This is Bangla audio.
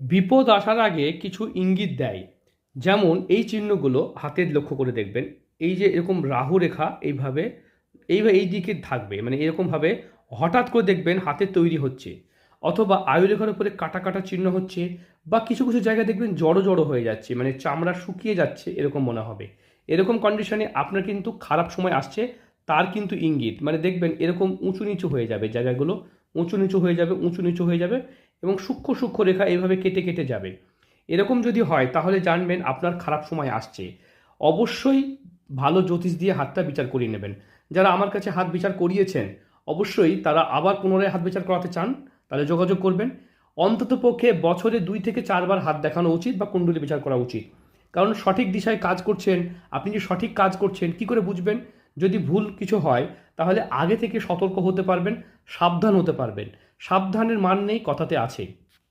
বিপদ আসার আগে কিছু ইঙ্গিত দেয়। যেমন এই চিহ্নগুলো হাতের লক্ষ্য করে দেখবেন। এই যে এরকম রাহু রেখা এইভাবে এইভাবে এই দিকে থাকবে। মানে এরকমভাবে হঠাৎ করে দেখবেন হাতের তৈরি হচ্ছে। অথবা আয়ুরেখার উপরে কাটা কাটা চিহ্ন হচ্ছে বা কিছু কিছু জায়গায় দেখবেন জড়ো জড়ো হয়ে যাচ্ছে। মানে চামড়া শুকিয়ে যাচ্ছে এরকম মনে হবে। এরকম কন্ডিশনে আপনার কিন্তু খারাপ সময় আসছে, তার কিন্তু ইঙ্গিত। মানে দেখবেন এরকম উঁচু নিচু হয়ে যাবে জায়গাগুলো। উঁচু নিচু হয়ে যাবে, উঁচু নিচু হয়ে যাবে। এবং সূক্ষ্ম সূক্ষ্ম রেখা এইভাবে কেটে কেটে যাবে। এরকম যদি হয়, তাহলে জানবেন আপনার খারাপ সময় আসছে। অবশ্যই ভালো জ্যোতিষ দিয়ে হাতটা বিচার করিয়ে নেবেন। যারা আমার কাছে হাত বিচার করিয়েছেন, অবশ্যই তারা আবার পুনরায় হাত বিচার করাতে চান, তাহলে যোগাযোগ করবেন। অন্তত পক্ষে বছরে দুই থেকে চারবার হাত দেখানো উচিত বা কুণ্ডলী বিচার করা উচিত। কারণ সঠিক দিশায় কাজ করছেন, আপনি যে সঠিক কাজ করছেন, কি করে বুঝবেন? যদি ভুল কিছু হয়, তাহলে আগে থেকে সতর্ক হতে পারবেন, সাবধান হতে পারবেন। সাবধানের মান নেই কথাতে আছে।